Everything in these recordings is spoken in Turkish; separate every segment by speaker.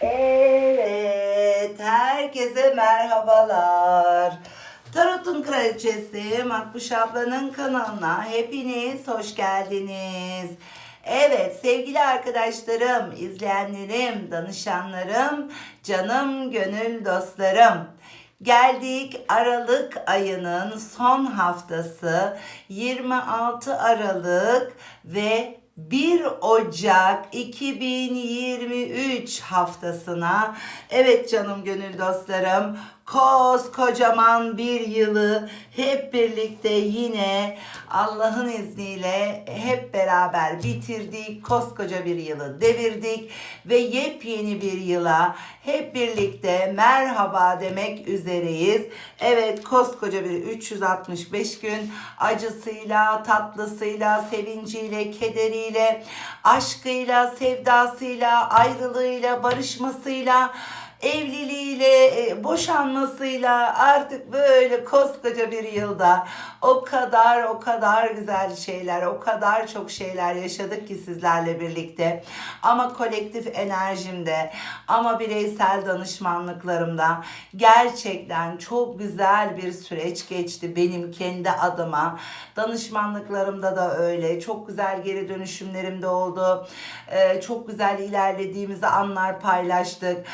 Speaker 1: Evet, herkese merhabalar. Tarot'un Kraliçesi Makbuş ablanın kanalına hepiniz hoş geldiniz. Evet sevgili arkadaşlarım, izleyenlerim, danışanlarım, canım gönül dostlarım. Geldik Aralık ayının son haftası 26 Aralık ve 1 Ocak 2023 haftasına. Evet canım gönül dostlarım koskocaman bir yılı hep birlikte yine Allah'ın izniyle hep beraber bitirdik. Koskoca bir yılı devirdik ve yepyeni bir yıla hep birlikte merhaba demek üzereyiz. Evet koskoca bir 365 gün acısıyla, tatlısıyla, sevinciyle, kederiyle, aşkıyla, sevdasıyla, ayrılığıyla, barışmasıyla, evliliğiyle, e, boşanmasıyla artık böyle koskoca bir yılda o kadar o kadar güzel şeyler, o kadar çok şeyler yaşadık ki sizlerle birlikte. Ama kolektif enerjimde, ama bireysel danışmanlıklarımda gerçekten çok güzel bir süreç geçti benim kendi adıma. Danışmanlıklarımda da öyle. Çok güzel geri dönüşümlerim de oldu. Ee, çok güzel ilerlediğimizi anlar paylaştık.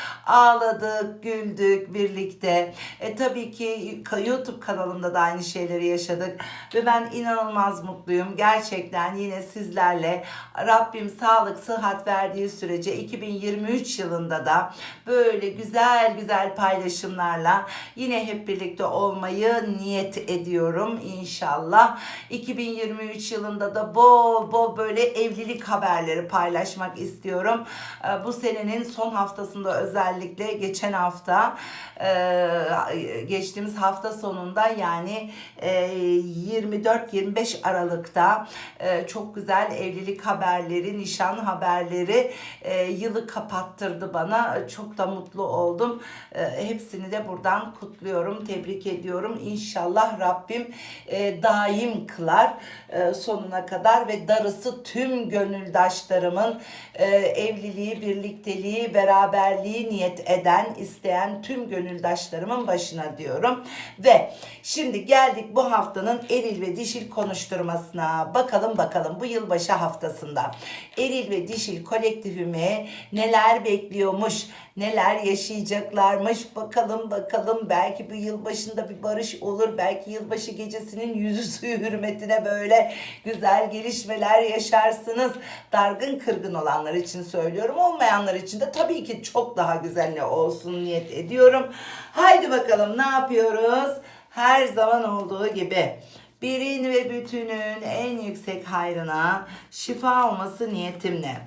Speaker 1: Ağladık, güldük birlikte. E, tabii ki YouTube kanalımda da aynı şeyleri yaşadık. Ve ben inanılmaz mutluyum. Gerçekten yine sizlerle Rabbim sağlık, sıhhat verdiği sürece 2023 yılında da böyle güzel güzel paylaşımlarla yine hep birlikte olmayı niyet ediyorum inşallah. 2023 yılında da bol bol böyle evlilik haberleri paylaşmak istiyorum. Ee, Bu senenin son haftasında özellikle geçen hafta e, geçtiğimiz hafta sonunda yani e, 24-25 Aralık'ta e, çok güzel evlilik haberleri, nişan haberleri e, yılı kapattırdı bana. Çok da mutlu oldum. E, Hepsini de buradan kutluyorum, tebrik ediyorum. İnşallah Rabbim e, daim kılar e, sonuna kadar ve darısı tüm gönüldaşlarımın e, evliliği, birlikteliği, beraberliği niyet eden, isteyen tüm gönüldaşlarımın başına diyorum. Ve şimdi geldik bu haftanın eril ve dişil konuşturmasına. Bakalım bakalım bu yılbaşı haftasında eril ve dişil kolektifimi neler bekliyormuş, neler yaşayacaklarmış. Bakalım bakalım belki bu yılbaşında bir barış olur. Belki yılbaşı gecesinin yüzü suyu hürmetine böyle güzel gelişmeler yaşarsınız. Dargın kırgın olanlar için söylüyorum. Olmayanlar için de tabii ki çok daha güzel olsun niyet ediyorum. Haydi bakalım ne yapıyoruz? Her zaman olduğu gibi birin ve bütünün en yüksek hayrına şifa olması niyetimle.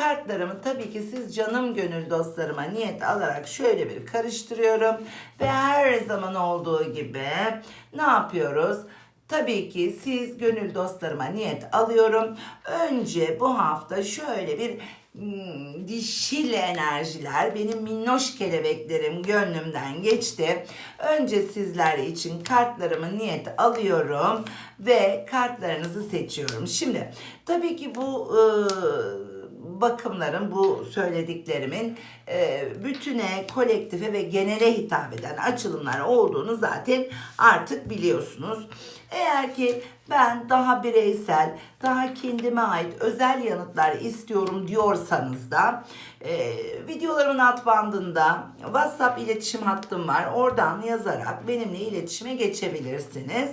Speaker 1: Kartlarımı tabii ki siz canım gönül dostlarıma niyet alarak şöyle bir karıştırıyorum. Ve her zaman olduğu gibi ne yapıyoruz? Tabii ki siz gönül dostlarıma niyet alıyorum. Önce bu hafta şöyle bir hmm, dişil enerjiler benim minnoş kelebeklerim gönlümden geçti. Önce sizler için kartlarımı niyet alıyorum ve kartlarınızı seçiyorum. Şimdi tabii ki bu ıı, bakımların bu söylediklerimin e, bütüne, kolektife ve genele hitap eden açılımlar olduğunu zaten artık biliyorsunuz. Eğer ki ben daha bireysel, daha kendime ait özel yanıtlar istiyorum diyorsanız da e, videolarımın alt bandında WhatsApp iletişim hattım var. Oradan yazarak benimle iletişime geçebilirsiniz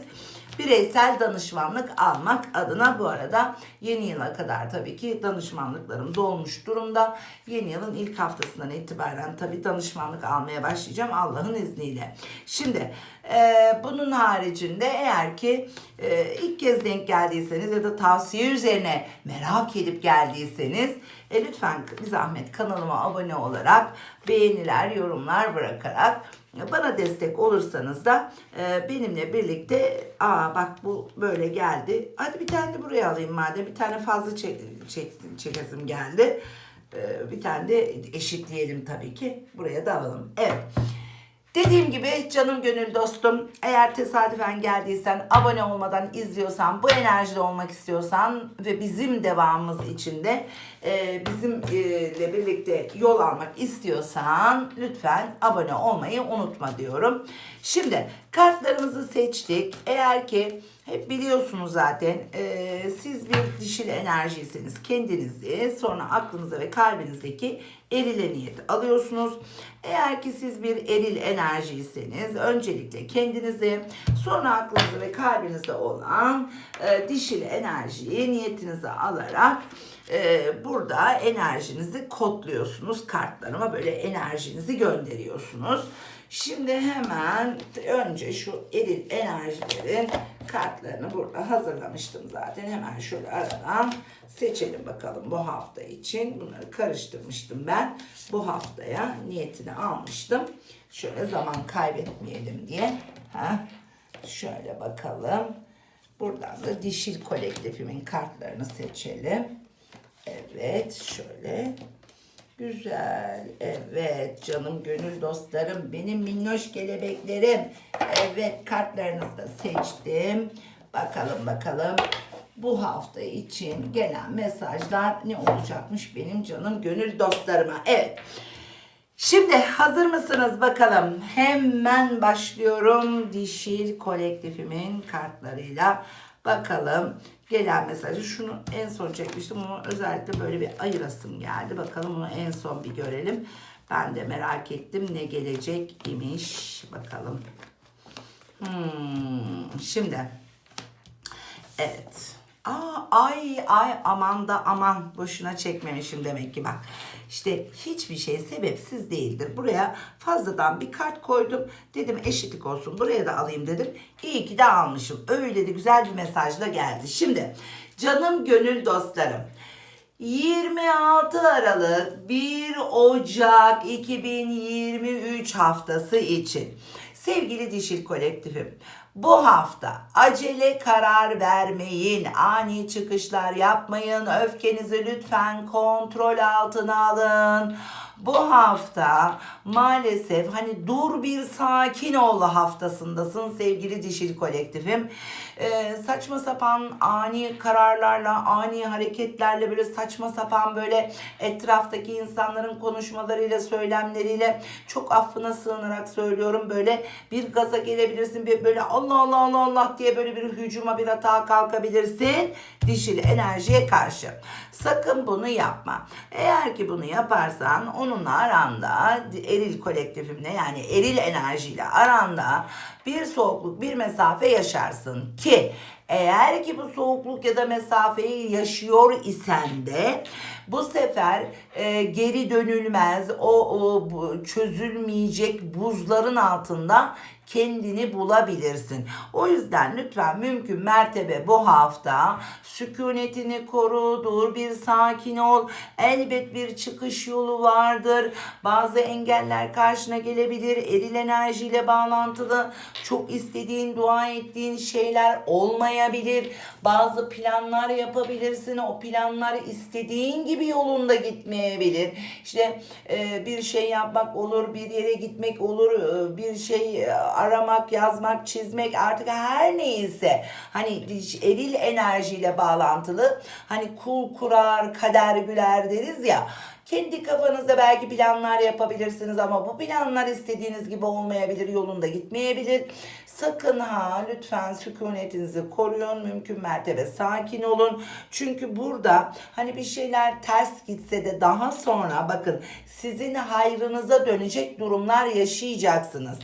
Speaker 1: bireysel danışmanlık almak adına bu arada yeni yıla kadar tabii ki danışmanlıklarım dolmuş durumda. Yeni yılın ilk haftasından itibaren tabii danışmanlık almaya başlayacağım Allah'ın izniyle. Şimdi e, bunun haricinde eğer ki e, ilk kez denk geldiyseniz ya da tavsiye üzerine merak edip geldiyseniz e, lütfen bir zahmet kanalıma abone olarak beğeniler, yorumlar bırakarak bana destek olursanız da e, benimle birlikte aa bak bu böyle geldi. Hadi bir tane de buraya alayım madem. Bir tane fazla çek, çek, çekesim geldi. E, bir tane de eşitleyelim tabii ki. Buraya da alalım. Evet. Dediğim gibi canım gönül dostum eğer tesadüfen geldiysen abone olmadan izliyorsan bu enerjide olmak istiyorsan ve bizim devamımız içinde e, bizimle birlikte yol almak istiyorsan lütfen abone olmayı unutma diyorum. Şimdi kartlarımızı seçtik. Eğer ki hep biliyorsunuz zaten e, siz bir dişil enerjiyseniz kendinizi sonra aklınıza ve kalbinizdeki erile niyet alıyorsunuz. Eğer ki siz bir eril enerjiyseniz öncelikle kendinizi sonra aklınızda ve kalbinizde olan e, dişil enerjiyi niyetinize alarak e, burada enerjinizi kodluyorsunuz. Kartlarıma böyle enerjinizi gönderiyorsunuz. Şimdi hemen önce şu eril enerjilerin kartlarını burada hazırlamıştım zaten. Hemen şöyle aradan seçelim bakalım bu hafta için. Bunları karıştırmıştım ben. Bu haftaya niyetini almıştım. Şöyle zaman kaybetmeyelim diye. Ha, şöyle bakalım. Buradan da dişil kolektifimin kartlarını seçelim. Evet şöyle. Güzel. Evet canım gönül dostlarım. Benim minnoş kelebeklerim. Evet kartlarınızı da seçtim. Bakalım bakalım. Bu hafta için gelen mesajlar ne olacakmış benim canım gönül dostlarıma. Evet. Şimdi hazır mısınız bakalım? Hemen başlıyorum dişil kolektifimin kartlarıyla. Bakalım gelen mesajı. Şunu en son çekmiştim. Bunu özellikle böyle bir ayırasım geldi. Bakalım bunu en son bir görelim. Ben de merak ettim ne gelecek imiş. Bakalım. Hmm, şimdi. Evet. Aa, ay ay aman da aman boşuna çekmemişim demek ki bak. İşte hiçbir şey sebepsiz değildir. Buraya fazladan bir kart koydum. Dedim eşitlik olsun. Buraya da alayım dedim. İyi ki de almışım. Öyle de güzel bir mesajla geldi. Şimdi canım gönül dostlarım. 26 Aralık 1 Ocak 2023 haftası için sevgili dişil kolektifim bu hafta acele karar vermeyin, ani çıkışlar yapmayın, öfkenizi lütfen kontrol altına alın. Bu hafta maalesef hani dur bir sakin ol haftasındasın sevgili dişil kolektifim. Ee, saçma sapan ani kararlarla, ani hareketlerle böyle saçma sapan böyle etraftaki insanların konuşmalarıyla, söylemleriyle çok affına sığınarak söylüyorum böyle bir gaza gelebilirsin. Bir böyle Allah Allah Allah Allah diye böyle bir hücuma bir atağa kalkabilirsin dişil enerjiye karşı. Sakın bunu yapma. Eğer ki bunu yaparsan onunla aranda eril kolektifimle yani eril enerjiyle aranda bir soğukluk bir mesafe yaşarsın ki eğer ki bu soğukluk ya da mesafeyi yaşıyor isen de bu sefer e, geri dönülmez o, o çözülmeyecek buzların altında kendini bulabilirsin. O yüzden lütfen mümkün mertebe bu hafta sükunetini koru, dur bir sakin ol. Elbet bir çıkış yolu vardır. Bazı engeller karşına gelebilir. Eril enerjiyle bağlantılı çok istediğin, dua ettiğin şeyler olmayabilir. Bazı planlar yapabilirsin. O planlar istediğin gibi yolunda gitmeyebilir. İşte e, bir şey yapmak olur, bir yere gitmek olur, e, bir şey e, aramak, yazmak, çizmek artık her neyse. Hani eril enerjiyle bağlantılı. Hani kul kurar, kader güler deriz ya kendi kafanızda belki planlar yapabilirsiniz ama bu planlar istediğiniz gibi olmayabilir, yolunda gitmeyebilir. Sakın ha lütfen sükunetinizi koruyun. Mümkün mertebe sakin olun. Çünkü burada hani bir şeyler ters gitse de daha sonra bakın sizin hayrınıza dönecek durumlar yaşayacaksınız.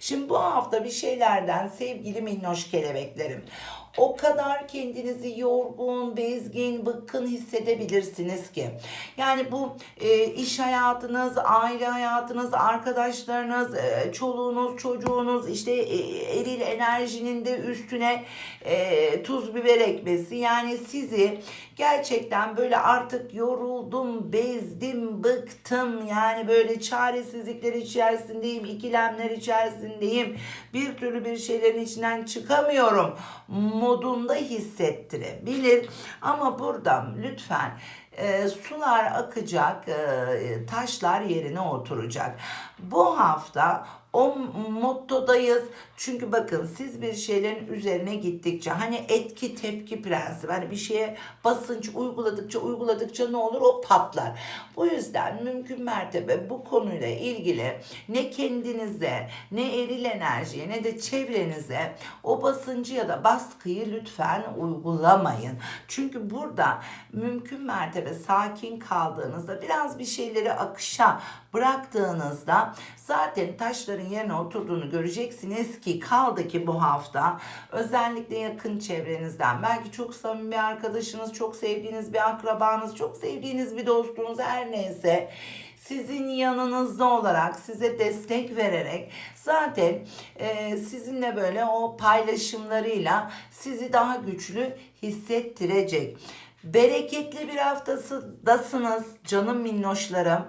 Speaker 1: Şimdi bu hafta bir şeylerden sevgili minnoş kelebeklerim o kadar kendinizi yorgun, bezgin, bıkkın hissedebilirsiniz ki. Yani bu e, iş hayatınız, aile hayatınız, arkadaşlarınız, e, çoluğunuz, çocuğunuz, işte e, eril enerjinin de üstüne e, tuz biber ekmesi. Yani sizi gerçekten böyle artık yoruldum, bezdim, bıktım. Yani böyle çaresizlikler içerisindeyim, ikilemler içerisindeyim. Bir türlü bir şeylerin içinden çıkamıyorum modunda hissettirebilir. Ama burada lütfen e, sular akacak, e, taşlar yerine oturacak. Bu hafta o mottodayız. Çünkü bakın siz bir şeylerin üzerine gittikçe hani etki tepki prensibi hani bir şeye basınç uyguladıkça uyguladıkça ne olur o patlar. Bu yüzden mümkün mertebe bu konuyla ilgili ne kendinize ne eril enerjiye ne de çevrenize o basıncı ya da baskıyı lütfen uygulamayın. Çünkü burada mümkün mertebe sakin kaldığınızda biraz bir şeyleri akışa bıraktığınızda zaten taşların yerine oturduğunu göreceksiniz ki kaldı ki bu hafta özellikle yakın çevrenizden belki çok samimi bir arkadaşınız, çok sevdiğiniz bir akrabanız, çok sevdiğiniz bir dostunuz her neyse sizin yanınızda olarak size destek vererek zaten e, sizinle böyle o paylaşımlarıyla sizi daha güçlü hissettirecek. Bereketli bir haftasındasınız canım minnoşlarım.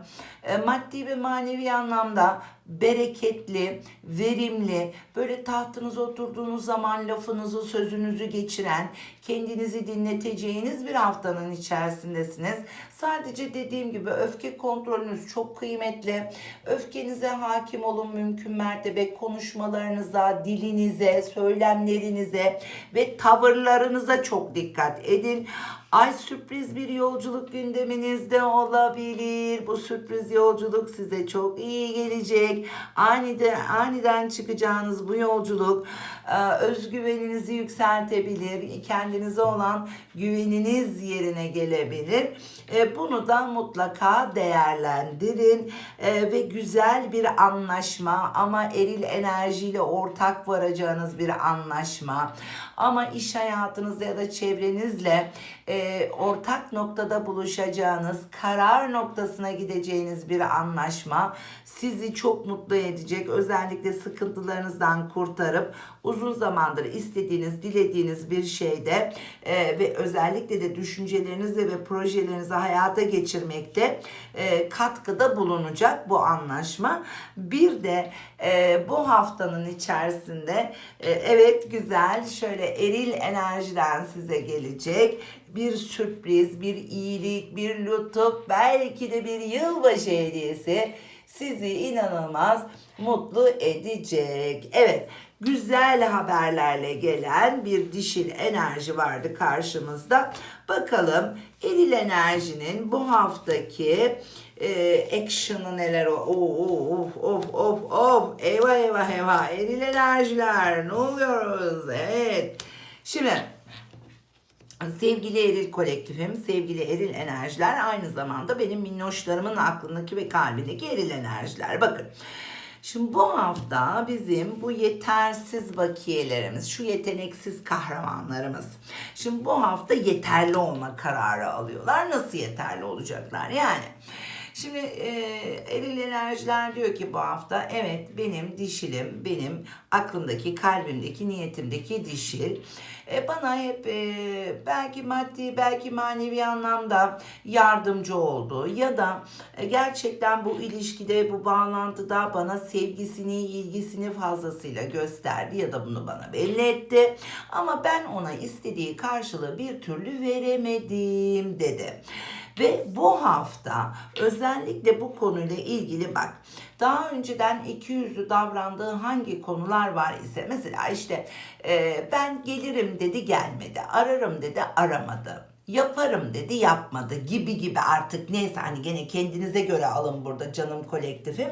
Speaker 1: E, maddi ve manevi anlamda bereketli, verimli, böyle tahtınıza oturduğunuz zaman lafınızı, sözünüzü geçiren, kendinizi dinleteceğiniz bir haftanın içerisindesiniz. Sadece dediğim gibi öfke kontrolünüz çok kıymetli. Öfkenize hakim olun mümkün mertebe konuşmalarınıza, dilinize, söylemlerinize ve tavırlarınıza çok dikkat edin. Ay sürpriz bir yolculuk gündeminizde olabilir. Bu sürpriz yolculuk size çok iyi gelecek. Aniden, aniden çıkacağınız bu yolculuk e, özgüveninizi yükseltebilir. Kendinize olan güveniniz yerine gelebilir. E, Bunu da mutlaka değerlendirin E, ve güzel bir anlaşma ama eril enerjiyle ortak varacağınız bir anlaşma ama iş hayatınızda ya da çevrenizle e, ortak noktada buluşacağınız, karar noktasına gideceğiniz bir anlaşma sizi çok mutlu edecek. Özellikle sıkıntılarınızdan kurtarıp uzun zamandır istediğiniz, dilediğiniz bir şeyde e, ve özellikle de düşüncelerinizi ve projelerinizi hayata geçirmekte e, katkıda bulunacak bu anlaşma. Bir de e, bu haftanın içerisinde e, evet güzel şöyle eril enerjiden size gelecek bir sürpriz, bir iyilik, bir lütuf, belki de bir yılbaşı hediyesi sizi inanılmaz mutlu edecek. Evet, güzel haberlerle gelen bir dişil enerji vardı karşımızda. Bakalım eril enerjinin bu haftaki e, action'ı neler o of of of of eyvah eyvah eyvah eril enerjiler ne oluyoruz evet şimdi Sevgili Eril kolektifim, sevgili Eril enerjiler aynı zamanda benim minnoşlarımın aklındaki ve kalbindeki Eril enerjiler. Bakın Şimdi bu hafta bizim bu yetersiz bakiyelerimiz, şu yeteneksiz kahramanlarımız. Şimdi bu hafta yeterli olma kararı alıyorlar. Nasıl yeterli olacaklar? Yani Şimdi e, eril enerjiler diyor ki bu hafta evet benim dişilim, benim aklımdaki, kalbimdeki, niyetimdeki dişil. E, bana hep e, belki maddi, belki manevi anlamda yardımcı oldu. Ya da e, gerçekten bu ilişkide, bu bağlantıda bana sevgisini, ilgisini fazlasıyla gösterdi ya da bunu bana belli etti. Ama ben ona istediği karşılığı bir türlü veremedim dedi. Ve bu hafta özellikle bu konuyla ilgili bak daha önceden iki yüzlü davrandığı hangi konular var ise mesela işte e, ben gelirim dedi gelmedi. Ararım dedi aramadı. Yaparım dedi yapmadı. gibi gibi artık neyse hani gene kendinize göre alın burada canım kolektifim.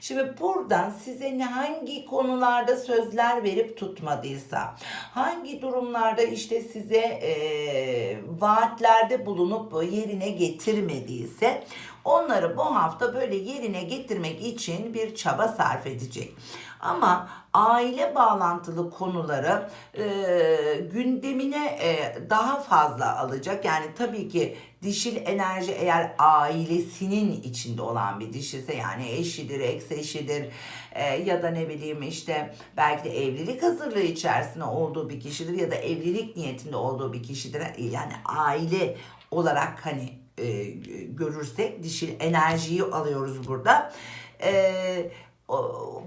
Speaker 1: Şimdi buradan size ne hangi konularda sözler verip tutmadıysa, hangi durumlarda işte size e, vaatlerde bulunup yerine getirmediyse onları bu hafta böyle yerine getirmek için bir çaba sarf edecek. Ama aile bağlantılı konuları e, gündemine e, daha fazla alacak. Yani tabii ki dişil enerji eğer ailesinin içinde olan bir dişise yani eşidir, ex eşidir e, ya da ne bileyim işte belki de evlilik hazırlığı içerisinde olduğu bir kişidir ya da evlilik niyetinde olduğu bir kişidir. Yani aile olarak hani e, görürsek dişil enerjiyi alıyoruz burada. Eee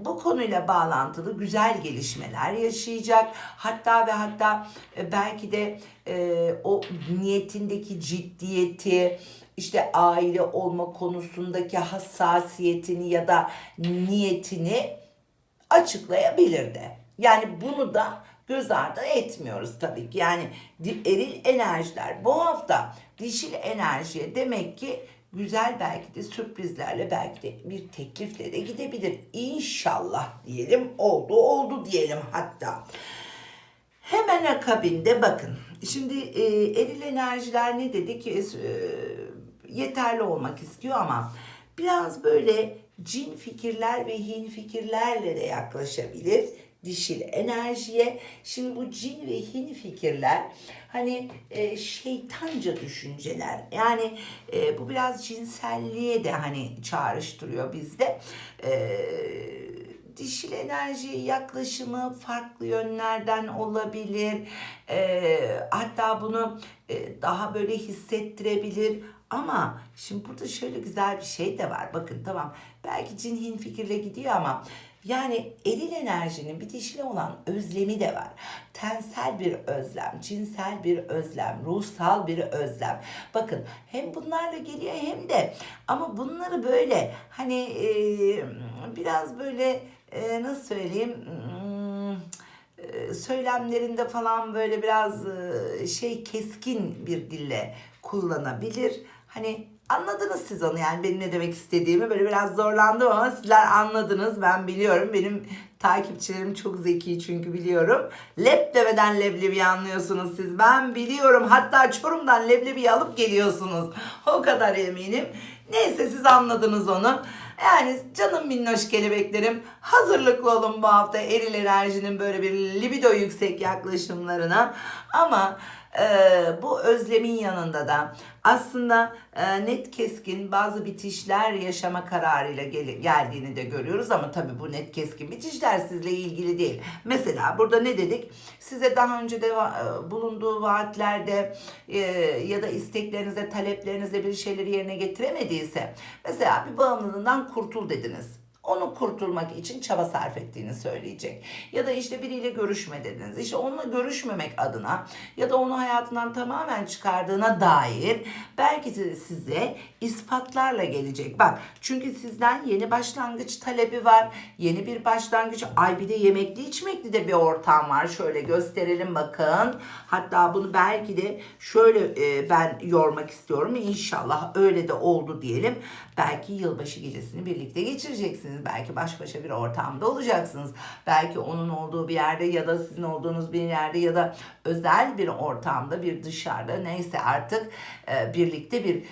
Speaker 1: bu konuyla bağlantılı güzel gelişmeler yaşayacak. Hatta ve hatta e, belki de e, o niyetindeki ciddiyeti, işte aile olma konusundaki hassasiyetini ya da niyetini açıklayabilir de. Yani bunu da göz ardı etmiyoruz tabii ki. Yani eril enerjiler bu hafta dişil enerjiye demek ki güzel belki de sürprizlerle belki de bir teklifle de gidebilir. İnşallah diyelim oldu oldu diyelim hatta. Hemen akabinde bakın. Şimdi e, eril enerjiler ne dedik? E, yeterli olmak istiyor ama biraz böyle cin fikirler ve hin fikirlerle de yaklaşabilir dişil enerjiye. Şimdi bu cin ve hin fikirler hani e, şeytanca düşünceler. Yani e, bu biraz cinselliğe de hani çağrıştırıyor bizde. E, dişil enerjiye yaklaşımı farklı yönlerden olabilir. Ee, hatta bunu e, daha böyle hissettirebilir. Ama şimdi burada şöyle güzel bir şey de var. Bakın tamam belki cinhin fikirle gidiyor ama yani eril enerjinin bir dişile olan özlemi de var. Tensel bir özlem, cinsel bir özlem, ruhsal bir özlem. Bakın hem bunlarla geliyor hem de ama bunları böyle hani e, biraz böyle e, nasıl söyleyeyim hmm, e, söylemlerinde falan böyle biraz e, şey keskin bir dille kullanabilir. Hani anladınız siz onu yani benim ne demek istediğimi böyle biraz zorlandım ama sizler anladınız ben biliyorum. Benim takipçilerim çok zeki çünkü biliyorum. Lep demeden leblebi anlıyorsunuz siz. Ben biliyorum. Hatta Çorum'dan leblebi alıp geliyorsunuz. O kadar eminim. Neyse siz anladınız onu. Yani canım minnoş kelebeklerim hazırlıklı olun bu hafta eril enerjinin böyle bir libido yüksek yaklaşımlarına. Ama e, bu özlemin yanında da aslında e, net keskin bazı bitişler yaşama kararıyla gel- geldiğini de görüyoruz ama tabii bu net keskin bitişler sizle ilgili değil. Mesela burada ne dedik? Size daha önce de e, bulunduğu vaatlerde e, ya da isteklerinize, taleplerinize bir şeyleri yerine getiremediyse mesela bir bağımlılığından kurtul dediniz onu kurtulmak için çaba sarf ettiğini söyleyecek. Ya da işte biriyle görüşme dediniz. İşte onunla görüşmemek adına ya da onu hayatından tamamen çıkardığına dair belki de size ispatlarla gelecek. Bak çünkü sizden yeni başlangıç talebi var. Yeni bir başlangıç. Ay bir de yemekli içmekli de bir ortam var. Şöyle gösterelim bakın. Hatta bunu belki de şöyle e, ben yormak istiyorum. İnşallah öyle de oldu diyelim. Belki yılbaşı gecesini birlikte geçireceksiniz. Belki baş başa bir ortamda olacaksınız. Belki onun olduğu bir yerde ya da sizin olduğunuz bir yerde ya da özel bir ortamda bir dışarıda neyse artık e, birlikte bir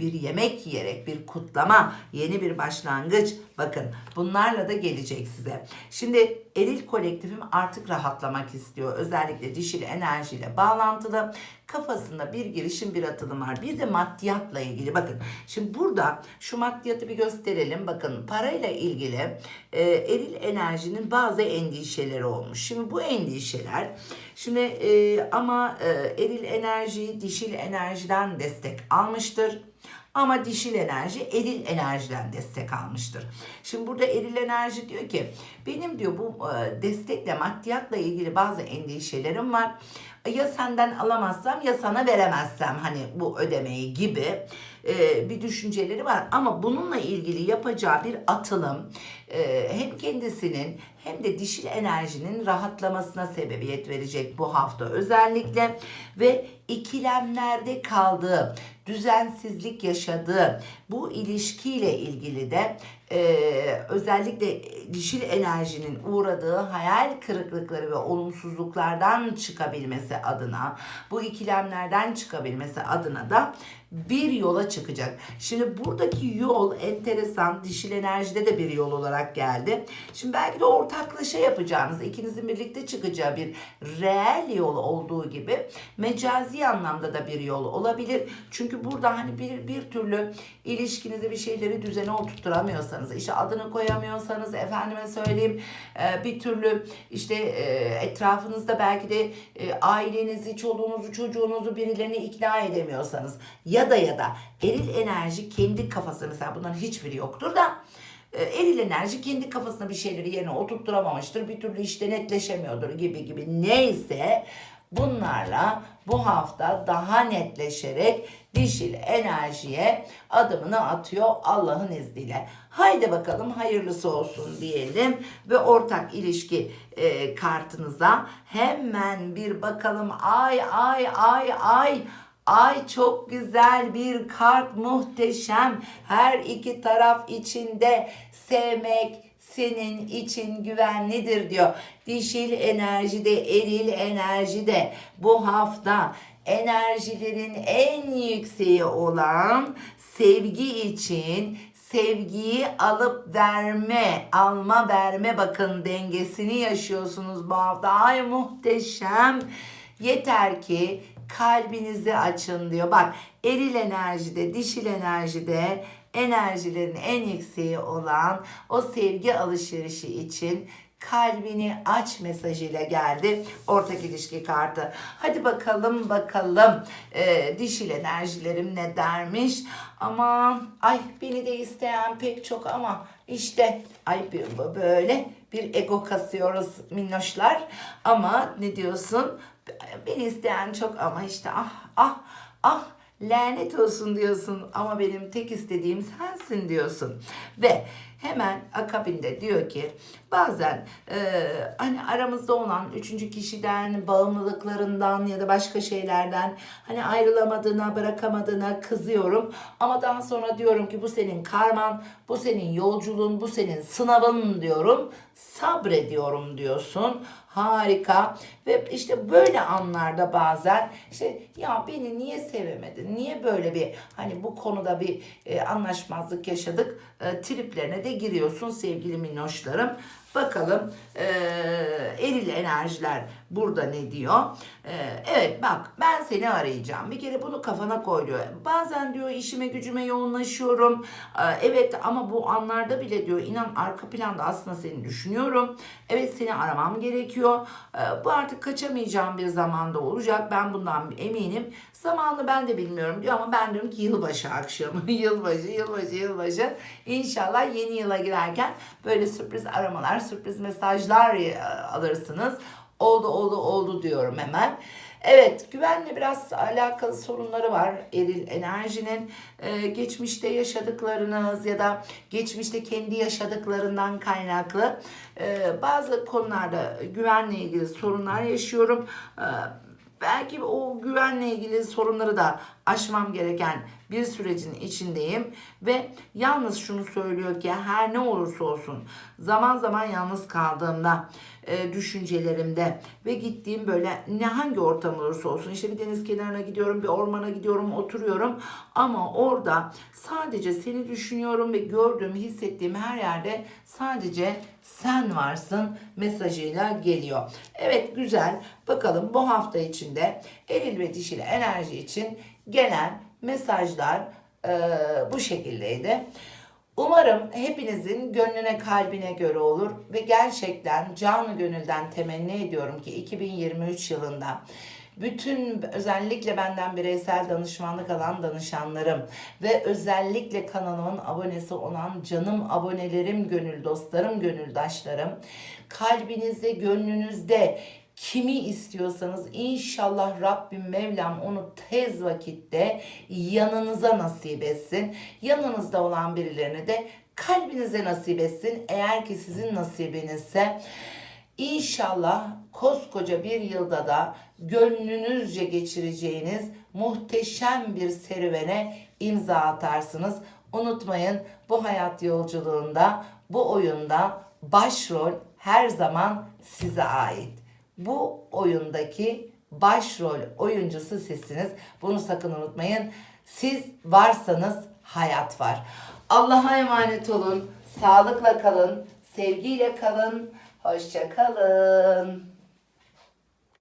Speaker 1: bir yemek yiyerek bir kutlama, yeni bir başlangıç. Bakın bunlarla da gelecek size. Şimdi eril kolektifim artık rahatlamak istiyor. Özellikle dişil enerjiyle bağlantılı. Kafasında bir girişim bir atılım var. Bir de maddiyatla ilgili. Bakın şimdi burada şu maddiyatı bir gösterelim. Bakın parayla ilgili e, eril enerjinin bazı endişeleri olmuş. Şimdi bu endişeler şimdi e, ama e, eril enerji dişil enerjiden destek almıştır. Ama dişil enerji eril enerjiden destek almıştır. Şimdi burada eril enerji diyor ki benim diyor bu e, destekle maddiyatla ilgili bazı endişelerim var. Ya senden alamazsam ya sana veremezsem hani bu ödemeyi gibi e, bir düşünceleri var. Ama bununla ilgili yapacağı bir atılım e, hem kendisinin hem de dişil enerjinin rahatlamasına sebebiyet verecek bu hafta özellikle ve ikilemlerde kaldığı, düzensizlik yaşadığı bu ilişkiyle ilgili de e, özellikle dişil enerjinin uğradığı hayal kırıklıkları ve olumsuzluklardan çıkabilmesi adına, bu ikilemlerden çıkabilmesi adına da bir yola çıkacak. Şimdi buradaki yol enteresan. Dişil enerjide de bir yol olarak geldi. Şimdi belki de ortaklaşa yapacağınız, ikinizin birlikte çıkacağı bir reel yol olduğu gibi mecazi anlamda da bir yol olabilir. Çünkü burada hani bir, bir türlü ilişkinize bir şeyleri düzene oturtturamıyorsanız, işte adını koyamıyorsanız, efendime söyleyeyim e, bir türlü işte e, etrafınızda belki de e, ailenizi, çoluğunuzu, çocuğunuzu birilerini ikna edemiyorsanız ya da ya da eril enerji kendi kafasında mesela bunların hiçbiri yoktur da eril enerji kendi kafasına bir şeyleri yerine oturtturamamıştır. Bir türlü işte netleşemiyordur gibi gibi neyse bunlarla bu hafta daha netleşerek dişil enerjiye adımını atıyor Allah'ın izniyle. Haydi bakalım hayırlısı olsun diyelim ve ortak ilişki e, kartınıza hemen bir bakalım. Ay ay ay ay Ay çok güzel bir kart muhteşem. Her iki taraf içinde sevmek senin için güvenlidir diyor. Dişil enerjide, eril enerjide bu hafta enerjilerin en yükseği olan sevgi için sevgiyi alıp verme, alma verme bakın dengesini yaşıyorsunuz bu hafta. Ay muhteşem. Yeter ki kalbinizi açın diyor. Bak eril enerjide, dişil enerjide enerjilerin en yükseği olan o sevgi alışverişi için kalbini aç mesajıyla geldi ortak ilişki kartı. Hadi bakalım bakalım e, dişil enerjilerim ne dermiş. Ama ay beni de isteyen pek çok ama işte ay böyle bir ego kasıyoruz minnoşlar. Ama ne diyorsun? Beni isteyen çok ama işte ah ah ah lanet olsun diyorsun ama benim tek istediğim sensin diyorsun. Ve hemen akabinde diyor ki bazen e, hani aramızda olan üçüncü kişiden bağımlılıklarından ya da başka şeylerden hani ayrılamadığına bırakamadığına kızıyorum. Ama daha sonra diyorum ki bu senin karman bu senin yolculuğun bu senin sınavın diyorum. Sabrediyorum diyorsun harika. Ve işte böyle anlarda bazen işte ya beni niye sevemedin? Niye böyle bir hani bu konuda bir e, anlaşmazlık yaşadık? E, triplerine de giriyorsun sevgili minnoşlarım. Bakalım e, eril enerjiler burada ne diyor? E, evet bak ben seni arayacağım. Bir kere bunu kafana koy diyor. Bazen diyor işime gücüme yoğunlaşıyorum. E, evet ama bu anlarda bile diyor inan arka planda aslında seni düşünüyorum. Evet seni aramam gerekiyor. E, bu artık kaçamayacağım bir zamanda olacak. Ben bundan eminim. Zamanını ben de bilmiyorum diyor ama ben diyorum ki yılbaşı akşamı. yılbaşı, yılbaşı, yılbaşı. İnşallah yeni yıla girerken böyle sürpriz aramalar, sürpriz mesajlar e, alırsınız. Oldu oldu oldu diyorum hemen. Evet güvenle biraz alakalı sorunları var eril enerjinin. Ee, geçmişte yaşadıklarınız ya da geçmişte kendi yaşadıklarından kaynaklı e, bazı konularda güvenle ilgili sorunlar yaşıyorum. Ee, belki o güvenle ilgili sorunları da aşmam gereken bir sürecin içindeyim ve yalnız şunu söylüyor ki her ne olursa olsun zaman zaman yalnız kaldığımda e, düşüncelerimde ve gittiğim böyle ne hangi ortam olursa olsun işte bir deniz kenarına gidiyorum bir ormana gidiyorum oturuyorum ama orada sadece seni düşünüyorum ve gördüğüm hissettiğim her yerde sadece sen varsın mesajıyla geliyor. Evet güzel bakalım bu hafta içinde eril ve dişil enerji için gelen mesajlar e, bu şekildeydi. Umarım hepinizin gönlüne kalbine göre olur ve gerçekten canı gönülden temenni ediyorum ki 2023 yılında bütün özellikle benden bireysel danışmanlık alan danışanlarım ve özellikle kanalımın abonesi olan canım abonelerim, gönül dostlarım, gönüldaşlarım kalbinizde, gönlünüzde kimi istiyorsanız inşallah Rabbim Mevlam onu tez vakitte yanınıza nasip etsin. Yanınızda olan birilerini de kalbinize nasip etsin. Eğer ki sizin nasibinizse İnşallah koskoca bir yılda da gönlünüzce geçireceğiniz muhteşem bir serüvene imza atarsınız. Unutmayın bu hayat yolculuğunda, bu oyunda başrol her zaman size ait bu oyundaki başrol oyuncusu sizsiniz. Bunu sakın unutmayın. Siz varsanız hayat var. Allah'a emanet olun. Sağlıkla kalın. Sevgiyle kalın. Hoşça kalın.